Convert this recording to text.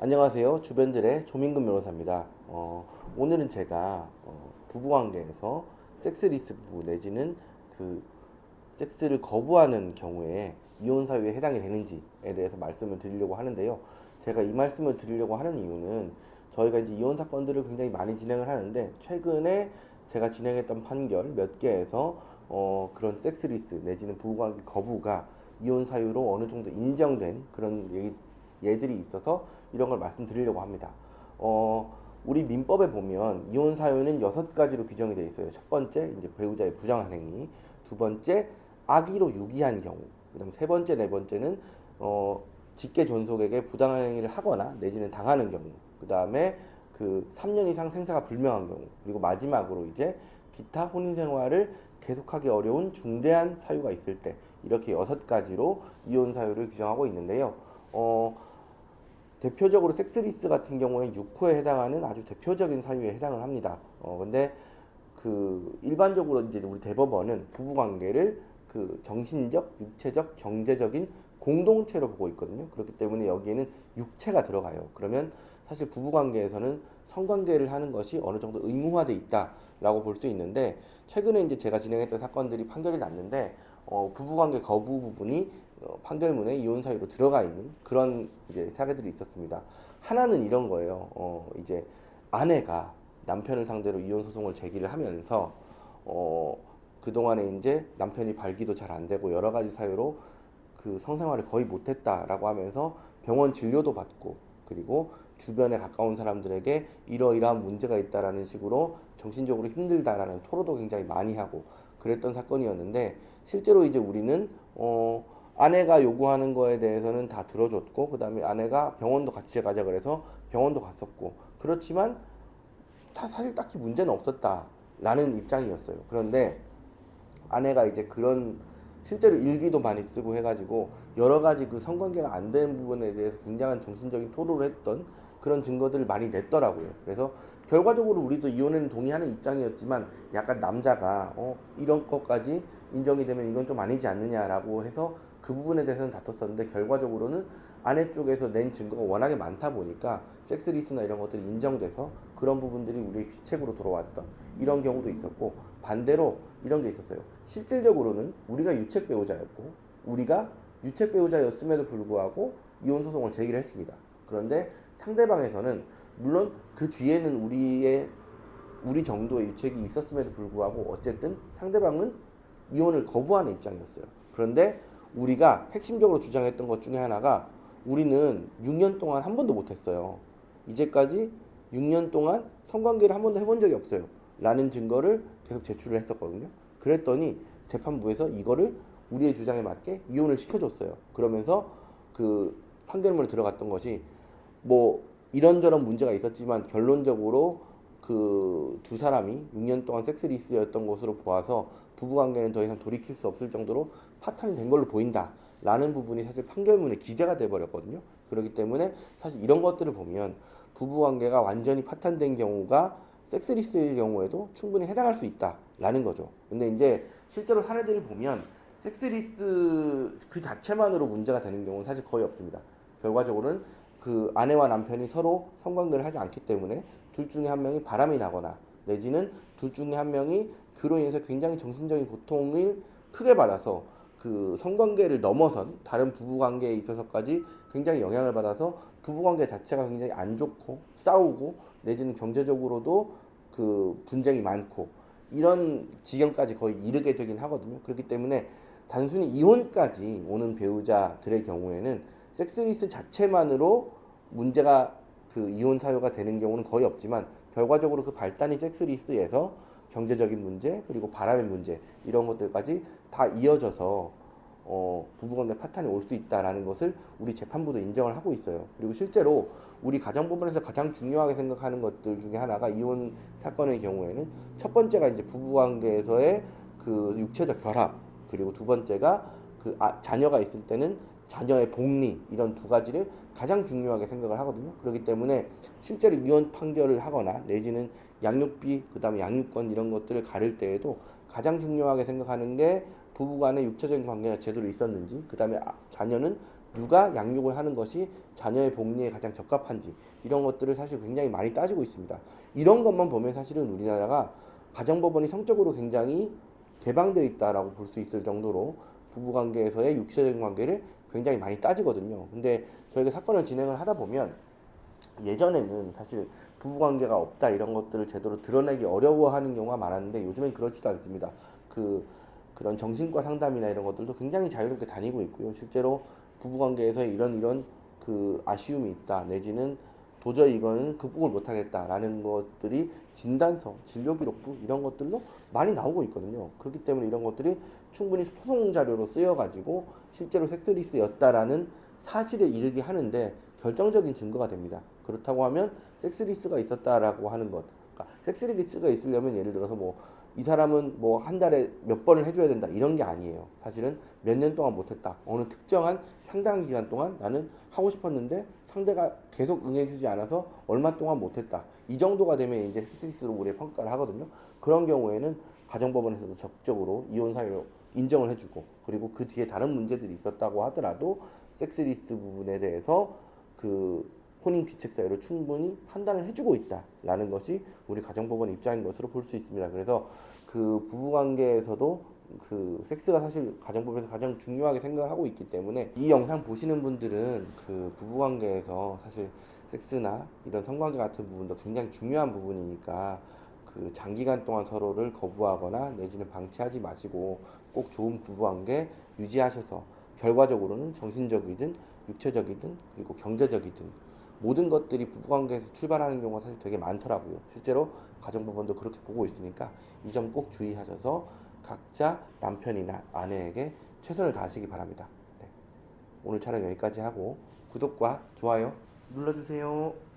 안녕하세요. 주변들의 조민근 변호사입니다. 어, 오늘은 제가 어, 부부관계에서 섹스리스 부부 내지는 그 섹스를 거부하는 경우에 이혼 사유에 해당이 되는지에 대해서 말씀을 드리려고 하는데요. 제가 이 말씀을 드리려고 하는 이유는 저희가 이제 이혼 사건들을 굉장히 많이 진행을 하는데 최근에 제가 진행했던 판결 몇 개에서 어, 그런 섹스리스 내지는 부부관계 거부가 이혼 사유로 어느 정도 인정된 그런 얘기, 예들이 있어서 이런 걸 말씀드리려고 합니다. 어, 우리 민법에 보면 이혼 사유는 여섯 가지로 규정이 되어 있어요. 첫 번째 이제 배우자의 부정한 행위, 두 번째 악의로 유기한 경우, 그다음 세 번째 네 번째는 어, 직계 존속에게 부당한 행위를 하거나 내지는 당하는 경우, 그다음에 그 3년 이상 생사가 불명한 경우, 그리고 마지막으로 이제 기타 혼인 생활을 계속하기 어려운 중대한 사유가 있을 때 이렇게 여섯 가지로 이혼 사유를 규정하고 있는데요. 어, 대표적으로 섹스리스 같은 경우에 6호에 해당하는 아주 대표적인 사유에 해당을 합니다. 어, 근데 그 일반적으로 이제 우리 대법원은 부부 관계를 그 정신적, 육체적, 경제적인 공동체로 보고 있거든요. 그렇기 때문에 여기에는 육체가 들어가요. 그러면 사실 부부 관계에서는 성관계를 하는 것이 어느 정도 의무화돼 있다라고 볼 수 있는데 최근에 이제 제가 진행했던 사건들이 판결이 났는데 어, 부부 관계 거부 부분이 어, 판결문에 이혼 사유로 들어가 있는 그런 이제 사례들이 있었습니다. 하나는 이런 거예요. 어, 이제 아내가 남편을 상대로 이혼 소송을 제기를 하면서 어, 그동안에 이제 남편이 발기도 잘 안 되고 여러 가지 사유로 그 성생활을 거의 못했다라고 하면서 병원 진료도 받고 그리고 주변에 가까운 사람들에게 이러이러한 문제가 있다라는 식으로 정신적으로 힘들다라는 토로도 굉장히 많이 하고 그랬던 사건이었는데 실제로 이제 우리는 어 아내가 요구하는 거에 대해서는 다 들어줬고 그다음에 아내가 병원도 같이 가자 그래서 병원도 갔었고 그렇지만 다 사실 딱히 문제는 없었다라는 입장이었어요. 그런데 아내가 이제 그런 실제로 일기도 많이 쓰고 해가지고 여러 가지 그 성관계가 안 되는 부분에 대해서 굉장한 정신적인 토로를 했던 그런 증거들을 많이 냈더라고요. 그래서 결과적으로 우리도 이혼에는 동의하는 입장이었지만 약간 남자가 어 이런 것까지 인정이 되면 이건 좀 아니지 않느냐라고 해서 그 부분에 대해서는 다퉜었는데 결과적으로는 아내 쪽에서 낸 증거가 워낙에 많다 보니까 섹스리스나 이런 것들이 인정돼서 그런 부분들이 우리의 귀책으로 돌아왔던 이런 경우도 있었고 반대로 이런 게 있었어요. 실질적으로는 우리가 유책 배우자였고 우리가 유책 배우자였음에도 불구하고 이혼 소송을 제기를 했습니다. 그런데 상대방에서는 물론 그 뒤에는 우리의 우리 정도의 유책이 있었음에도 불구하고 어쨌든 상대방은 이혼을 거부하는 입장이었어요. 그런데 우리가 핵심적으로 주장했던 것 중에 하나가 우리는 6년 동안 한 번도 못했어요. 이제까지 6년 동안 성관계를 한 번도 해본 적이 없어요. 라는 증거를 계속 제출을 했었거든요. 그랬더니 재판부에서 이거를 우리의 주장에 맞게 이혼을 시켜줬어요. 그러면서 그 판결문에 들어갔던 것이 뭐 이런저런 문제가 있었지만 결론적으로 그 두 사람이 6년 동안 섹스리스였던 것으로 보아서 부부관계는 더 이상 돌이킬 수 없을 정도로 파탄이 된 걸로 보인다. 라는 부분이 사실 판결문에 기재가 돼 버렸거든요. 그렇기 때문에 사실 이런 것들을 보면 부부관계가 완전히 파탄된 경우가 섹스리스의 경우에도 충분히 해당할 수 있다라는 거죠. 근데 이제 실제로 사례들을 보면 섹스리스 그 자체만으로 문제가 되는 경우는 사실 거의 없습니다. 결과적으로는 그 아내와 남편이 서로 성관계를 하지 않기 때문에 둘 중에 한 명이 바람이 나거나 내지는 둘 중에 한 명이 그로 인해서 굉장히 정신적인 고통을 크게 받아서 그 성관계를 넘어선 다른 부부관계에 있어서까지 굉장히 영향을 받아서 부부관계 자체가 굉장히 안 좋고 싸우고 내지는 경제적으로도 그 분쟁이 많고 이런 지경까지 거의 이르게 되긴 하거든요. 그렇기 때문에 단순히 이혼까지 오는 배우자들의 경우에는 섹스리스 자체만으로 문제가 그 이혼 사유가 되는 경우는 거의 없지만 결과적으로 그 발단이 섹스리스에서 경제적인 문제 그리고 바람의 문제 이런 것들까지 다 이어져서 어, 부부관계 파탄이 올 수 있다라는 것을 우리 재판부도 인정을 하고 있어요. 그리고 실제로 우리 가정법원에서 가장 중요하게 생각하는 것들 중에 하나가 이혼 사건의 경우에는 첫 번째가 이제 부부관계에서의 그 육체적 결합 그리고 두 번째가 그 아, 자녀가 있을 때는 자녀의 복리 이런 두 가지를 가장 중요하게 생각을 하거든요. 그렇기 때문에 실제로 이혼 판결을 하거나 내지는 양육비 그다음에 양육권 이런 것들을 가를 때에도 가장 중요하게 생각하는 게 부부간의 육체적인 관계가 제대로 있었는지 그다음에 아- 자녀는 누가 양육을 하는 것이 자녀의 복리에 가장 적합한지 이런 것들을 사실 굉장히 많이 따지고 있습니다. 이런 것만 보면 사실은 우리나라가 가정법원이 성적으로 굉장히 개방되어 있다라고 볼 수 있을 정도로 부부관계에서의 육체적인 관계를 굉장히 많이 따지거든요. 근데 저희가 사건을 진행을 하다 보면 예전에는 사실 부부관계가 없다 이런 것들을 제대로 드러내기 어려워하는 경우가 많았는데 요즘엔 그렇지도 않습니다. 그 그런 정신과 상담이나 이런 것들도 굉장히 자유롭게 다니고 있고요. 실제로 부부관계에서 이런 이런 그 아쉬움이 있다 내지는 도저히 이거는 극복을 못하겠다라는 것들이 진단서, 진료기록부 이런 것들로 많이 나오고 있거든요. 그렇기 때문에 이런 것들이 충분히 소송 자료로 쓰여가지고 실제로 섹스리스였다라는 사실에 이르게 하는데 결정적인 증거가 됩니다. 그렇다고 하면 섹스리스가 있었다라고 하는 것, 그러니까 섹스리스가 있으려면 예를 들어서 뭐 이 사람은 뭐 한 달에 몇 번을 해줘야 된다 이런 게 아니에요. 사실은 몇 년 동안 못했다. 어느 특정한 상당 기간 동안 나는 하고 싶었는데 상대가 계속 응해주지 않아서 얼마 동안 못했다. 이 정도가 되면 이제 섹스리스로 우리 평가를 하거든요. 그런 경우에는 가정법원에서도 적극적으로 이혼 사유로 인정을 해주고 그리고 그 뒤에 다른 문제들이 있었다고 하더라도 섹스리스 부분에 대해서 그 혼인 귀책 사유로 충분히 판단을 해주고 있다라는 것이 우리 가정법원 입장인 것으로 볼 수 있습니다. 그래서 그 부부관계에서도 그 섹스가 사실 가정법에서 가장 중요하게 생각을 하고 있기 때문에 이 영상 보시는 분들은 그 부부관계에서 사실 섹스나 이런 성관계 같은 부분도 굉장히 중요한 부분이니까 그 장기간 동안 서로를 거부하거나 내지는 방치하지 마시고 꼭 좋은 부부관계 유지하셔서 결과적으로는 정신적이든 육체적이든 그리고 경제적이든 모든 것들이 부부관계에서 출발하는 경우가 사실 되게 많더라고요. 실제로 가정법원도 그렇게 보고 있으니까 이 점 꼭 주의하셔서 각자 남편이나 아내에게 최선을 다하시기 바랍니다. 네. 오늘 촬영 여기까지 하고 구독과 좋아요 눌러주세요.